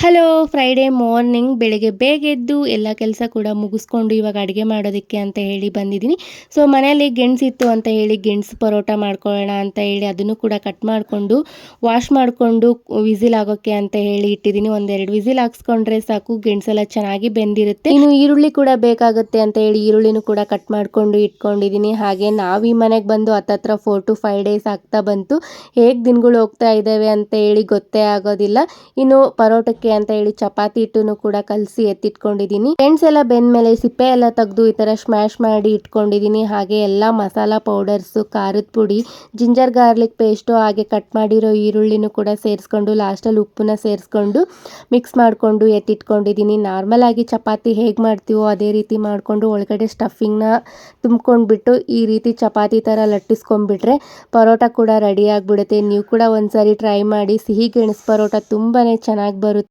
Hello Friday morning ಬೆಳಗ್ಗೆ ಬೇಗ ಎದ್ದು ಎಲ್ಲ ಕೆಲಸ ಕೂಡ ಮುಗಿಸ್ಕೊಂಡು ಇವಾಗ ಅಡುಗೆ ಮಾಡೋದಕ್ಕೆ ಅಂತ ಹೇಳಿ ಬಂದಿದ್ದೀನಿ. ಸೊ ಮನೆಯಲ್ಲಿ ಗೆಣಸಿತ್ತು ಅಂತ ಹೇಳಿ ಗೆಣಸು ಪರೋಟ ಮಾಡ್ಕೊಳ್ಳೋಣ ಅಂತ ಹೇಳಿ ಅದನ್ನು ಕೂಡ ಕಟ್ ಮಾಡಿಕೊಂಡು ವಾಶ್ ಮಾಡಿಕೊಂಡು ವಿಸಿಲ್ ಆಗೋಕ್ಕೆ ಅಂತ ಹೇಳಿ ಇಟ್ಟಿದ್ದೀನಿ. ಒಂದೆರಡು ವಿಸಿಲ್ ಹಾಕ್ಸ್ಕೊಂಡ್ರೆ ಸಾಕು ಗೆಣಸೆಲ್ಲ ಚೆನ್ನಾಗಿ ಬೆಂದಿರುತ್ತೆ. ಇನ್ನು ಈರುಳ್ಳಿ ಕೂಡ ಬೇಕಾಗುತ್ತೆ ಅಂತ ಹೇಳಿ ಈರುಳ್ಳಿನೂ ಕೂಡ ಕಟ್ ಮಾಡಿಕೊಂಡು ಇಟ್ಕೊಂಡಿದ್ದೀನಿ. ಹಾಗೆ ನಾವು ಈ ಮನೆಗೆ ಬಂದು ಹತ್ತತ್ರ ಫೋರ್ ಟು ಫೈವ್ ಡೇಸ್ ಆಗ್ತಾ ಬಂತು. ಹೇಗೆ ದಿನಗಳು ಹೋಗ್ತಾ ಇದ್ದಾವೆ ಅಂತ ಹೇಳಿ ಗೊತ್ತೇ ಆಗೋದಿಲ್ಲ. ಇನ್ನು ಪರೋಟಕ್ಕೆ ಅಂತ ಹೇಳಿ ಚಪಾತಿ ಹಿಟ್ಟನ್ನು ಕೂಡ ಕಲಸಿ ಎತ್ತಿಟ್ಕೊಂಡಿದ್ದೀನಿ. ಫ್ರೆಂಡ್ಸ್ ಎಲ್ಲ ಬೆಂದ್ಮೇಲೆ ಸಿಪ್ಪೆ ಎಲ್ಲ ತೆಗೆದು ಈ ತರ ಸ್ಮ್ಯಾಶ್ ಮಾಡಿ ಇಟ್ಕೊಂಡಿದ್ದೀನಿ. ಹಾಗೆ ಎಲ್ಲ ಮಸಾಲ ಪೌಡರ್ಸ್ ಖಾರದ ಪುಡಿ ಜಿಂಜರ್ ಗಾರ್ಲಿಕ್ ಪೇಸ್ಟು ಹಾಗೆ ಕಟ್ ಮಾಡಿರೋ ಈರುಳ್ಳಿನೂ ಕೂಡ ಸೇರಿಸ್ಕೊಂಡು ಲಾಸ್ಟಲ್ಲಿ ಉಪ್ಪನ್ನ ಸೇರಿಸ್ಕೊಂಡು ಮಿಕ್ಸ್ ಮಾಡಿಕೊಂಡು ಎತ್ತಿಟ್ಕೊಂಡಿದ್ದೀನಿ. ನಾರ್ಮಲ್ ಆಗಿ ಚಪಾತಿ ಹೇಗೆ ಮಾಡ್ತೀವೋ ಅದೇ ರೀತಿ ಮಾಡಿಕೊಂಡು ಒಳಗಡೆ ಸ್ಟಫಿಂಗ್ನ ತುಂಬ್ಕೊಂಡ್ಬಿಟ್ಟು ಈ ರೀತಿ ಚಪಾತಿ ಥರ ಲಟ್ಟಿಸ್ಕೊಂಡ್ಬಿಟ್ರೆ ಪರೋಟ ಕೂಡ ರೆಡಿ ಆಗಿಬಿಡುತ್ತೆ. ನೀವು ಕೂಡ ಒಂದ್ಸರಿ ಟ್ರೈ ಮಾಡಿ ಸಿಹಿ ಗೆಣಸು ಪರೋಟ ತುಂಬಾ ಚೆನ್ನಾಗಿ ಬರುತ್ತೆ.